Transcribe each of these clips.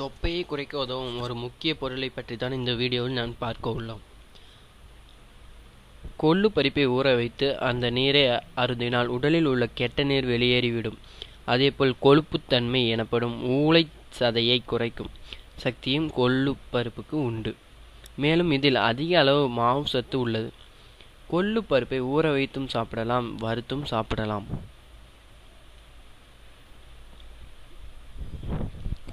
தொப்பையை குறைக்க உதவும் ஒரு முக்கிய பொருளை பற்றி தான் இந்த வீடியோவில் நான் பார்க்க உள்ளோம். கொள்ளு பருப்பை ஊற வைத்து அந்த நீரை அருந்தினால் உடலில் உள்ள கெட்ட நீர் வெளியேறிவிடும். அதேபோல் கொழுப்புத்தன்மை எனப்படும் ஊளை சதையை குறைக்கும் சக்தியும் கொள்ளு பருப்புக்கு உண்டு. மேலும் இதில் அதிக அளவு மாவு சத்து உள்ளது. கொள்ளு பருப்பை ஊற வைத்தும் சாப்பிடலாம் வறுத்தும் சாப்பிடலாம்.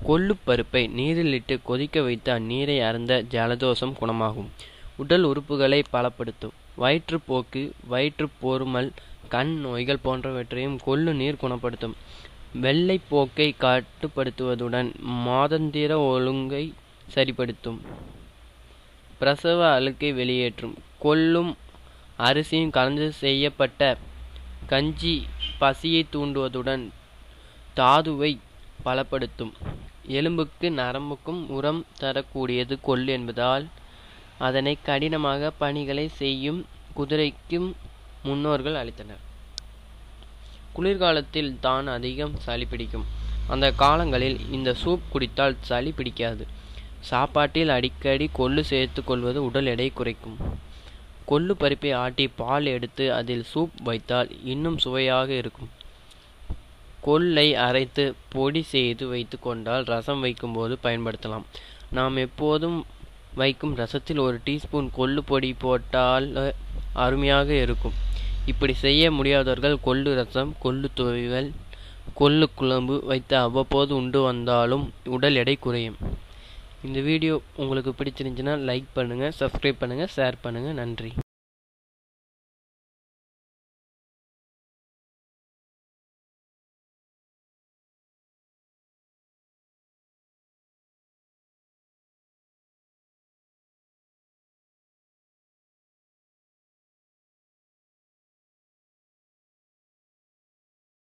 கொள்ளுப்பருப்பை நீரிலிட்டு கொதிக்க வைத்து அந்நீரை அருந்த ஜலதோஷம் குணமாகும். உடல் உறுப்புகளை பலப்படுத்தும். வயிற்றுப்போக்கு வயிற்றுப் பொருமல் கண் நோய்கள் போன்றவற்றையும் கொள்ளு நீர் குணப்படுத்தும். வெள்ளைப்போக்கை கட்டுப்படுத்துவதுடன் மாதந்திர ஒழுங்கை சரிப்படுத்தும். பிரசவ அழுக்கை வெளியேற்றும். கொள்ளும் அரிசியும் கலந்து செய்யப்பட்ட கஞ்சி பசியை தூண்டுவதுடன் தாதுவை பலப்படுத்தும். எலும்புக்கு நரம்புக்கும் உரம் தரக்கூடியது கொள் என்பதால் அதனை கடினமாக பணிகளை செய்யும் குதிரைக்கும் முன்னோர்கள் அளித்தனர். குளிர்காலத்தில் தான் அதிகம் சளி பிடிக்கும். அந்த காலங்களில் இந்த சூப் குடித்தால் சளி பிடிக்காது. சாப்பாட்டில் அடிக்கடி கொள்ளு சேர்த்து கொள்வது உடல் எடை குறைக்கும். கொள்ளு பருப்பை ஆட்டி பால் எடுத்து அதில் சூப் வைத்தால் இன்னும் சுவையாக இருக்கும். கொல்லை அரைத்து பொடி செய்து வைத்து கொண்டால் ரசம் வைக்கும்போது பயன்படுத்தலாம். நாம் எப்போதும் வைக்கும் ரசத்தில் ஒரு டீஸ்பூன் கொள்ளு பொடி போட்டால் அருமையாக இருக்கும். இப்படி செய்ய முடியாதவர்கள் கொள்ளு ரசம் கொள்ளு துவைகள் கொள்ளு குழம்பு வைத்து அவ்வப்போது உண்டு வந்தாலும் உடல் எடை குறையும். இந்த வீடியோ உங்களுக்கு பிடிச்சிருந்துச்சுன்னா லைக் பண்ணுங்கள் சப்ஸ்கிரைப் பண்ணுங்கள் ஷேர் பண்ணுங்கள் நன்றி.